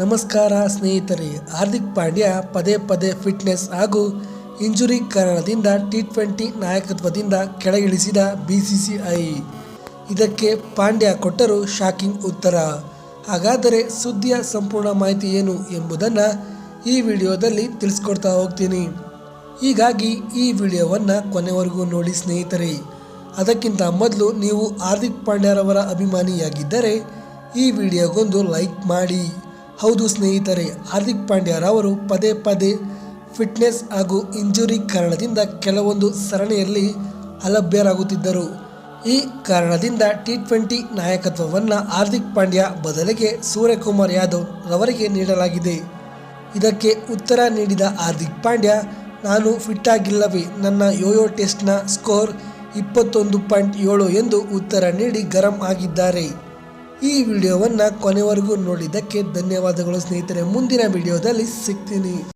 ನಮಸ್ಕಾರ ಸ್ನೇಹಿತರೆ, ಹಾರ್ದಿಕ್ ಪಾಂಡ್ಯ ಪದೇ ಪದೇ ಫಿಟ್ನೆಸ್ ಹಾಗೂ ಇಂಜುರಿ ಕಾರಣದಿಂದ ಟಿ ಟ್ವೆಂಟಿ ನಾಯಕತ್ವದಿಂದ ಕೆಳಗಿಳಿಸಿದ ಬಿಸಿಸಿಐ ಇದಕ್ಕೆ ಪಾಂಡ್ಯ ಕೊಟ್ಟರು ಶಾಕಿಂಗ್ ಉತ್ತರ. ಹಾಗಾದರೆ ಸುದ್ದಿಯ ಸಂಪೂರ್ಣ ಮಾಹಿತಿ ಏನು ಎಂಬುದನ್ನು ಈ ವಿಡಿಯೋದಲ್ಲಿ ತಿಳಿಸ್ಕೊಡ್ತಾ ಹೋಗ್ತೀನಿ. ಹೀಗಾಗಿ ಈ ವಿಡಿಯೋವನ್ನು ಕೊನೆವರೆಗೂ ನೋಡಿ ಸ್ನೇಹಿತರೆ. ಅದಕ್ಕಿಂತ ಮೊದಲು ನೀವು ಹಾರ್ದಿಕ್ ಪಾಂಡ್ಯರವರ ಅಭಿಮಾನಿಯಾಗಿದ್ದರೆ ಈ ವಿಡಿಯೋಗೊಂದು ಲೈಕ್ ಮಾಡಿ. ಹೌದು ಸ್ನೇಹಿತರೆ, ಹಾರ್ದಿಕ್ ಪಾಂಡ್ಯರವರು ಪದೇ ಪದೇ ಫಿಟ್ನೆಸ್ ಹಾಗೂ ಇಂಜುರಿ ಕಾರಣದಿಂದ ಕೆಲವೊಂದು ಸರಣಿಯಲ್ಲಿ ಅಲಭ್ಯರಾಗುತ್ತಿದ್ದರು. ಈ ಕಾರಣದಿಂದ ಟಿ ಟ್ವೆಂಟಿ ನಾಯಕತ್ವವನ್ನು ಹಾರ್ದಿಕ್ ಪಾಂಡ್ಯ ಬದಲಿಗೆ ಸೂರ್ಯಕುಮಾರ್ ಯಾದವ್ ರವರಿಗೆ ನೀಡಲಾಗಿದೆ. ಇದಕ್ಕೆ ಉತ್ತರ ನೀಡಿದ ಹಾರ್ದಿಕ್ ಪಾಂಡ್ಯ, ನಾನು ಫಿಟ್ ಆಗಿಲ್ಲವೇ ನನ್ನ ಯೋಯೋ ಟೆಸ್ಟ್ನ ಸ್ಕೋರ್ ಇಪ್ಪತ್ತೊಂದು ಪಾಯಿಂಟ್ ಏಳು ಎಂದು ಉತ್ತರ ನೀಡಿ ಗರಂ ಆಗಿದ್ದಾರೆ. ಈ ವಿಡಿಯೋವನ್ನು ಕೊನೆವರೆಗೂ ನೋಡಿದ್ದಕ್ಕೆ ಧನ್ಯವಾದಗಳು ಸ್ನೇಹಿತರೆ. ಮುಂದಿನ ವಿಡಿಯೋದಲ್ಲಿ ಸಿಗ್ತೀನಿ.